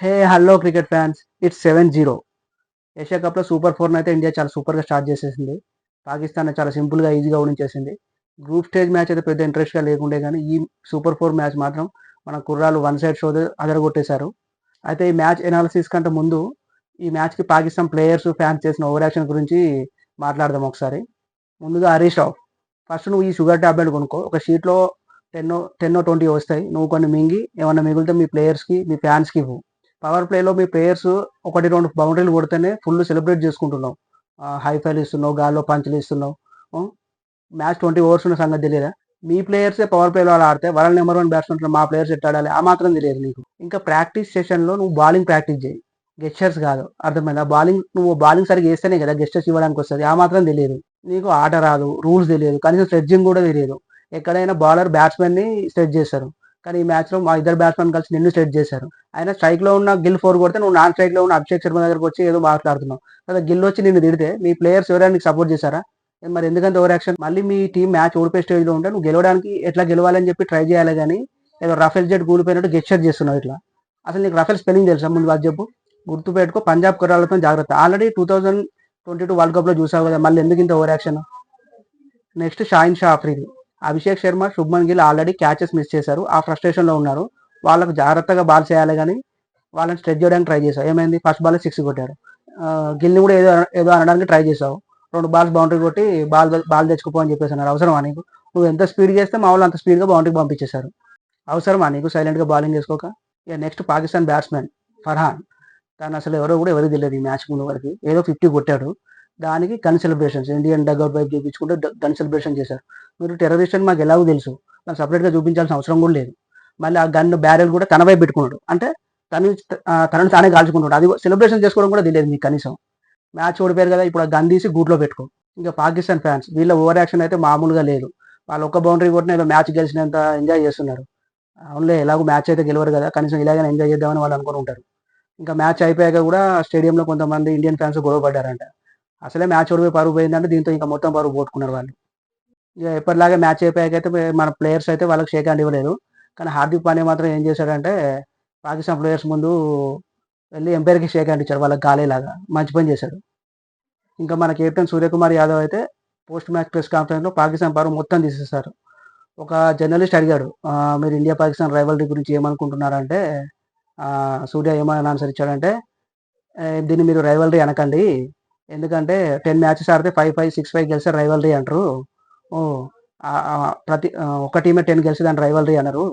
Hey hello cricket fans. It's seven zero Asia కప్లో super four అయితే India చాలా సూపర్గా స్టార్ట్ చేసేసింది. పాకిస్తాన్ చాలా సింపుల్గా ఈజీగా ఓడించేసింది గ్రూప్ స్టేజ్ మ్యాచ్ అయితే పెద్ద ఇంట్రెస్ట్గా లేకుండే కానీ ఈ సూపర్ ఫోర్ మ్యాచ్ మాత్రం మన కుర్రాలు వన్ సైడ్ షో అదరగొట్టేశారు. అయితే ఈ మ్యాచ్ ఎనాలిసిస్ కంటే ముందు ఈ మ్యాచ్కి పాకిస్తాన్ ప్లేయర్స్ ఫ్యాన్స్ చేసిన ఓవర్ యాక్షన్ గురించి మాట్లాడదాం ఒకసారి. ముందుగా హరీష్ రావు. ఫస్ట్ నువ్వు ఈ షుగర్ టాబ్లెట్ కొనుక్కో. ఒక షీట్లో టెన్ టెన్ ట్వంటీ వస్తాయి. నువ్వు కొన్ని మింగి ఏమన్నా మిగిలితే మీ ప్లేయర్స్కి మీ ఫ్యాన్స్కి ఇవ్వు. పవర్ ప్లేలో మీ ప్లేయర్స్ ఒకటి రెండు బౌండరీలు కొడితేనే ఫుల్ సెలబ్రేట్ చేసుకుంటున్నావు హై ఫైల్ ఇస్తున్నావు గాల్లో పంచులు ఇస్తున్నావు మ్యాచ్ ట్వంటీ ఓవర్స్ ఉన్న సంగతి తెలియదా? మీ ప్లేయర్సే పవర్ ప్లేలో అలా ఆడితే వరల్డ్ నెంబర్ వన్ బ్యాట్స్మెన్ మా ప్లేయర్స్ ఎట్లా ఆడాలి? ఆ మాత్రం తెలియదు నీకు. ఇంకా ప్రాక్టీస్ సెషన్లో నువ్వు బౌలింగ్ ప్రాక్టీస్ చేయి. గెస్టర్స్ కాదు. అర్థమైందా? బౌలింగ్ నువ్వు బౌలింగ్ సరిగ్గా వేస్తేనే కదా గెస్టర్స్ ఇవ్వడానికి వస్తుంది. ఆ మాత్రం తెలియదు. నీకు ఆట రాదు రూల్స్ తెలియదు. కనీసం స్ట్రెడ్జింగ్ కూడా తెలియదు. ఎక్కడైనా బౌలర్ బ్యాట్స్మెన్ని స్ట్రెచ్ చేస్తారు. కానీ ఈ మ్యాచ్లో మా ఇద్దరు బ్యాట్స్మెన్ కలిసి నిన్ను సెట్ చేశారు. ఆయన స్ట్రైక్లో ఉన్న గిల్ ఫోర్ కొడితే నువ్వు నాన్ స్ట్రైక్లో ఉన్న అభిషేక్ శర్మ దగ్గరకు వచ్చి ఏదో మాట్లాడుతున్నావు. కదా గిల్ వచ్చి నిన్ను తిడితే మీ ప్లేయర్స్ ఎవరైనా నీకు సపోర్ట్ చేశారా? మరి ఎందుకంత ఓవర్ యాక్షన్? మళ్ళీ మీ టీం మ్యాచ్ ఓడిపోయే స్టేజ్లో ఉంటే నువ్వు గెలవడానికి ఎట్లా గెలవాలని చెప్పి ట్రై చేయాలి కానీ ఏదో రఫెల్ జెట్ కూలిపోయినట్టు గెస్చర్ చేస్తున్నావు ఇట్లా. అసలు నీకు రఫెల్ స్పెల్లింగ్ తెలుసా ముందు అది చెప్పు? గుర్తుపెట్టుకో పంజాబ్ కుర్రాలతో జాగ్రత్త. Already two thousand twenty two world కప్లో చూసావు కదా మళ్ళీ ఎందుకు ఇంత over action? Next Shaheen Shah Afridi. Abhishek Sharma Shubman Gill already catches miss చేశారు. ఆ ఫ్రస్ట్రేషన్లో ఉన్నారు. వాళ్ళకు జాగ్రత్తగా బాల్ చేయాలి కానీ వాళ్ళని స్ట్రెచ్ చేయడానికి ట్రై చేసావు ఏమైంది? ఫస్ట్ బాల్ సిక్స్ కొట్టారు. గిల్ని కూడా ఏదో ఏదో అనడానికి ట్రై చేసావు రెండు బాల్స్ బౌండరీ కొట్టి బాల్ బాల్ తెచ్చుకోపో అని చెప్పేసి అన్నారు. అవసరమా నీకు? నువ్వు ఎంత స్పీడ్ చేస్తే మా వాళ్ళు అంత స్పీడ్గా బౌండరీకి పంపించేశారు. అవసరమా నీకు సైలెంట్గా బౌలింగ్ చేసుకోక? ఇక నెక్స్ట్ పాకిస్తాన్ బ్యాట్స్మెన్ ఫర్హాన్. తను అసలు ఎవరో కూడా ఎవరికి తెలియదు ఈ మ్యాచ్ ముందు వరకు. ఏదో ఫిఫ్టీ కొట్టాడు. దానికి గన్ సెలబ్రేషన్స్ ఇండియన్ డగౌట్ వైపు చూపించుకుంటే గన్ సెలబ్రేషన్ చేశారు. మీరు టెర్రరిస్ట్ అని మాకు ఎలాగో తెలుసు. మనం సపరేట్గా చూపించాల్సిన అవసరం కూడా లేదు. మళ్ళీ ఆ గన్ బ్యారెల్ కూడా తన వైపు పెట్టుకున్నాడు. అంటే తను తనని తానే కాల్చుకుంటున్నాడు. అది సెలబ్రేషన్ చేసుకోవడం కూడా తెలియదు మీకు కనీసం. మ్యాచ్ ఓడిపోయారు కదా ఇప్పుడు ఆ గన్ తీసి గూట్లో పెట్టుకో. ఇంకా పాకిస్తాన్ ఫ్యాన్స్ వీళ్ళ ఓవర్ యాక్షన్ అయితే మామూలుగా లేదు. వాళ్ళు ఒక్క బౌండరీ కొట్టిన ఇలా మ్యాచ్ గెలిచినంత ఎంజాయ్ చేస్తున్నారు. అవునులే ఎలాగో మ్యాచ్ అయితే గెలవరు కదా. కనీసం ఇలాగైనా ఎంజాయ్ చేద్దామని వాళ్ళు అనుకుని ఉంటారు. ఇంకా మ్యాచ్ అయిపోయాక కూడా స్టేడియంలో కొంతమంది ఇండియన్ ఫ్యాన్స్ గొడవ పడ్డారంట అసలే మ్యాచ్ ఓడిపోయి పరుగు పోయిందంటే దీంతో ఇంకా మొత్తం పరుగు పోట్టుకున్నారు వాళ్ళు. ఇక ఎప్పటిలాగే మ్యాచ్ అయిపోయాక అయితే మన ప్లేయర్స్ అయితే వాళ్ళకి షేక్ హ్యాండ్ ఇవ్వలేదు. కానీ హార్దిక్ పాండే మాత్రం ఏం చేశాడంటే పాకిస్తాన్ ప్లేయర్స్ ముందు వెళ్ళి ఎంపైర్కి షేక్ హ్యాండ్ ఇచ్చాడు వాళ్ళకి గాలేలాగా. మంచి పని చేశాడు. ఇంకా మన కెప్టెన్ సూర్యకుమార్ యాదవ్ అయితే పోస్ట్ మ్యాచ్ ప్రెస్ కాన్ఫరెన్స్లో పాకిస్తాన్ పరువు మొత్తం తీసేస్తారు ఒక జర్నలిస్ట్ అడిగాడు మీరు ఇండియా పాకిస్తాన్ రైవల్రీ గురించి ఏమనుకుంటున్నారంటే సూర్య ఏమైనా ఆన్సర్ ఇచ్చాడంటే దీన్ని మీరు రైవల్రీ అనకండి. ఎందుకంటే టెన్ మ్యాచెస్ ఆడితే ఫైవ్ ఫైవ్ సిక్స్ ఫైవ్ గెలిస్తే రైవల్రీ అంటారు. ఓ ప్రతి ఒక టీమే టెన్ గెలిచి దాని రైవల్రీ అన్నారు.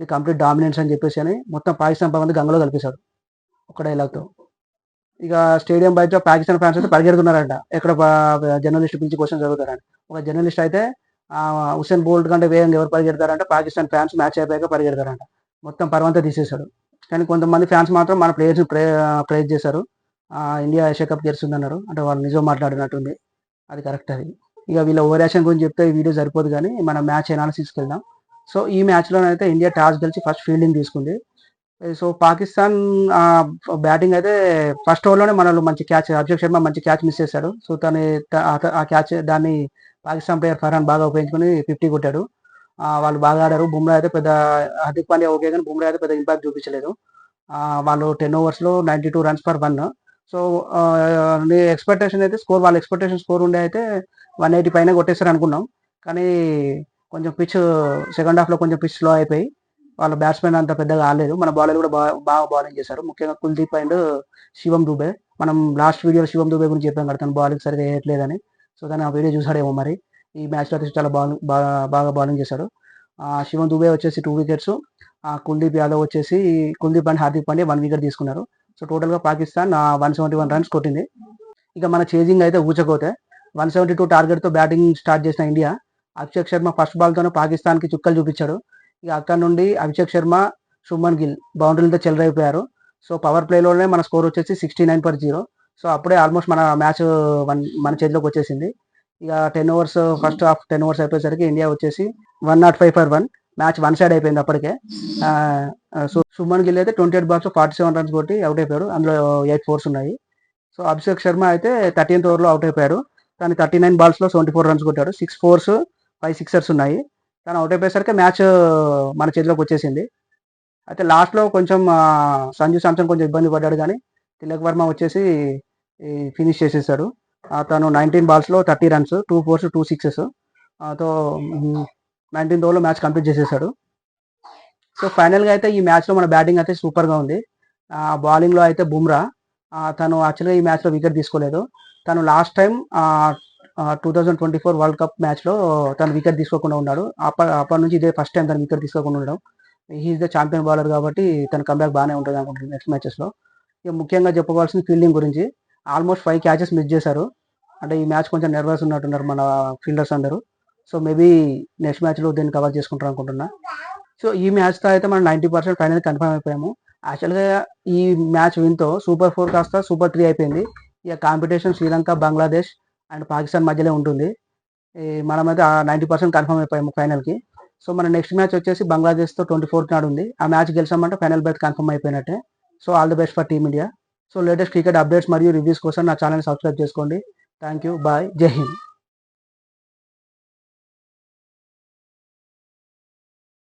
ఇది కంప్లీట్ డామినెన్స్ అని చెప్పేసి అని మొత్తం పాకిస్తాన్ పవంది గంగలో కలిపేశాడు ఒక డైలాగ్తో ఇక స్టేడియం బయట పాకిస్తాన్ ఫ్యాన్స్ అయితే పరిగెడుతున్నారంట. ఎక్కడ జర్నలిస్ట్ పిలిచి క్వశ్చన్ చదువుతారని ఒక జర్నలిస్ట్ అయితే హుసేన్ బోల్ట్ కంటే వేగంగా ఎవరు పరిగెడతారంటే పాకిస్తాన్ ఫ్యాన్స్ మ్యాచ్ అయిపోయాక పరిగెడతారంట. మొత్తం పర్వంతా తీసేశాడు. కానీ కొంతమంది ఫ్యాన్స్ మాత్రం మన ప్లేయర్స్ ప్రే ప్రేజ్ చేశారు. ఇండియా ఏషియా కప్ గెలుస్తుందన్నారు అంటే వాళ్ళు నిజం మాట్లాడినట్టుంది. అది కరెక్ట్ అది. ఇక వీళ్ళ ఓవర్ యాక్షన్ గురించి చెప్తే ఈ వీడియో సరిపోదు కానీ మన మ్యాచ్ ఎనాలిసిస్కి వెళ్దాం. సో ఈ మ్యాచ్లోనైతే ఇండియా టాస్ గెలిచి ఫస్ట్ ఫీల్డింగ్ తీసుకుంది. సో పాకిస్తాన్ బ్యాటింగ్ అయితే ఫస్ట్ ఓవర్లోనే మనలో మంచి క్యాచ్ అభిషేక్ శర్మ మంచి క్యాచ్ మిస్ చేశాడు. సో తను ఆ క్యాచ్ దాన్ని పాకిస్తాన్ ప్లేయర్ ఫర్హాన్ బాగా ఉపయోగించుకుని ఫిఫ్టీ కొట్టాడు. వాళ్ళు బాగా ఆడారు. బుమ్రా అయితే పెద్ద హార్దిక్ పాండ్యా ఓకే కానీ బుమ్రా అయితే పెద్ద ఇంపాక్ట్ చూపించలేదు. వాళ్ళు ten ఓవర్స్లో ninety two runs per one so నీ ఎక్స్పెక్టేషన్ అయితే స్కోర్ వాళ్ళ ఎక్స్పెక్టేషన్ స్కోర్ ఉండే అయితే వన్ ఎయిటీ పైన కొట్టేస్తారు అనుకున్నాం. కానీ కొంచెం పిచ్ సెకండ్ హాఫ్లో కొంచెం పిచ్ స్లో అయిపోయి వాళ్ళ బ్యాట్స్మెన్ అంత పెద్దగా ఆడలేదు. మన బౌలర్ కూడా బాగా బాగా బౌలింగ్ చేశారు. ముఖ్యంగా కుల్దీప్ అండ్ శివం దుబే. మనం లాస్ట్ వీడియోలో శివం దుబే గురించి చెప్పాం కదా తను బౌలింగ్ సరిగా వేయట్లేదని సో దాన్ని ఆ వీడియో చూసాడేమో మరి. ఈ మ్యాచ్లో అయితే చాలా బౌలింగ్ బాగా బాగా బౌలింగ్ చేశాడు. శివం దుబే వచ్చేసి టూ వికెట్స్ కుల్దీప్ యాదవ్ వచ్చేసి Kuldeep and Hardik Pandya one wicket తీసుకున్నారు. సో టోటల్గా Pakistan one seventy one runs కొట్టింది. ఇక మన చేజింగ్ అయితే ఊచకోతే వన్ సెవెంటీ టూ టార్గెట్తో బ్యాటింగ్ స్టార్ట్ చేసిన ఇండియా అభిషేక్ శర్మ ఫస్ట్ బాల్తోనే పాకిస్తాన్కి చుక్కలు చూపించాడు. ఇక అక్కడ నుండి అభిషేక్ శర్మ శుభన్ గిల్ బౌండరీలతో చెలరైపోయారు సో పవర్ ప్లేలోనే మన స్కోర్ వచ్చేసి sixty nine per zero so అప్పుడే ఆల్మోస్ట్ మన మ్యాచ్ వన్ మన చేతిలోకి వచ్చేసింది. ఇక ten overs first half ten overs అయిపోయేసరికి ఇండియా వచ్చేసి one nought five for one match one side అయిపోయింది అప్పటికే. సో సుమన్ గిల్ అయితే twenty eight balls forty seven runs కొట్టి అవుట్ అయిపోయారు అందులో ఎయిట్ ఫోర్స్ ఉన్నాయి. సో అభిషేక్ శర్మ అయితే థర్టీన్త్ ఓవర్లో అవుట్ అయిపోయారు తను థర్టీ నైన్ బాల్స్లో సెవెంటీ ఫోర్ రన్స్ కొట్టాడు. సిక్స్ ఫోర్స్ ఫైవ్ సిక్సర్స్ ఉన్నాయి. తను అవుట్ అయిపోయేసరికి మ్యాచ్ మన చేతిలోకి వచ్చేసింది. అయితే లాస్ట్లో కొంచెం సంజు శాంసన్ కొంచెం ఇబ్బంది పడ్డాడు కానీ తిలక్ వర్మ వచ్చేసి ఫినిష్ చేసేసాడు. తను nineteen బాల్స్లో thirty runs two fours two సిక్సెస్తో nineteen ఓవర్లో మ్యాచ్ కంప్లీట్ చేసేసాడు. సో ఫైనల్గా అయితే ఈ మ్యాచ్లో మన బ్యాటింగ్ అయితే సూపర్గా ఉంది. బౌలింగ్లో అయితే బుమ్రా తను యాక్చువల్గా ఈ మ్యాచ్లో వికెట్ తీసుకోలేదు. తను last time two thousand twenty four world cup మ్యాచ్లో తను వికెట్ తీసుకోకుండా ఉన్నాడు. అప్పటి అప్పటి నుంచి ఇదే ఫస్ట్ టైం తను వికెట్ తీసుకోకుండా ఉండడం. హీఈస్ ద ఛాంపియన్ బౌలర్ కాబట్టి తన కంబ్యాక్ బాగానే ఉంటుంది అనుకుంటుంది నెక్స్ట్ మ్యాచెస్లో ఇక ముఖ్యంగా చెప్పుకోవాల్సిన ఫీల్డింగ్ గురించి. ఆల్మోస్ట్ ఫైవ్ క్యాచెస్ మిస్ చేశారు. అంటే ఈ మ్యాచ్ కొంచెం నర్వస్ ఉన్నట్టున్నారు మన ఫీల్డర్స్ అందరూ. సో మేబీ నెక్స్ట్ మ్యాచ్లో దీన్ని కవర్ చేసుకుంటారు అనుకుంటున్నా. సో ఈ మ్యాచ్తో అయితే మనం నైంటీ పర్సెంట్ ఫైనల్ కన్ఫర్మ్ అయిపోయాము. యాక్చువల్గా ఈ మ్యాచ్ విన్తో సూపర్ ఫోర్ కాస్త సూపర్ త్రీ అయిపోయింది. ఇక కాంపిటీషన్ శ్రీలంక బంగ్లాదేశ్ అండ్ పాకిస్తాన్ మధ్యలో ఉంటుంది. మనమైతే నైంటీ పర్సెంట్ కన్ఫర్మ్ అయిపోయాము ఫైనల్కి సో మన నెక్స్ట్ మ్యాచ్ వచ్చేసి బంగ్లాదేశ్తో ట్వంటీ ఫోర్త్ నాడు ఉంది. ఆ మ్యాచ్ గెలిచామంటే ఫైనల్ బెత్ కన్ఫర్మ్ అయిపోయినట్టే. So all the best for team India so latest cricket updates మరియు రివ్యూస్ కోసం నా ఛానల్ సబ్స్క్రైబ్ చేసుకోండి. థ్యాంక్ యూ బాయ్ జై హింద్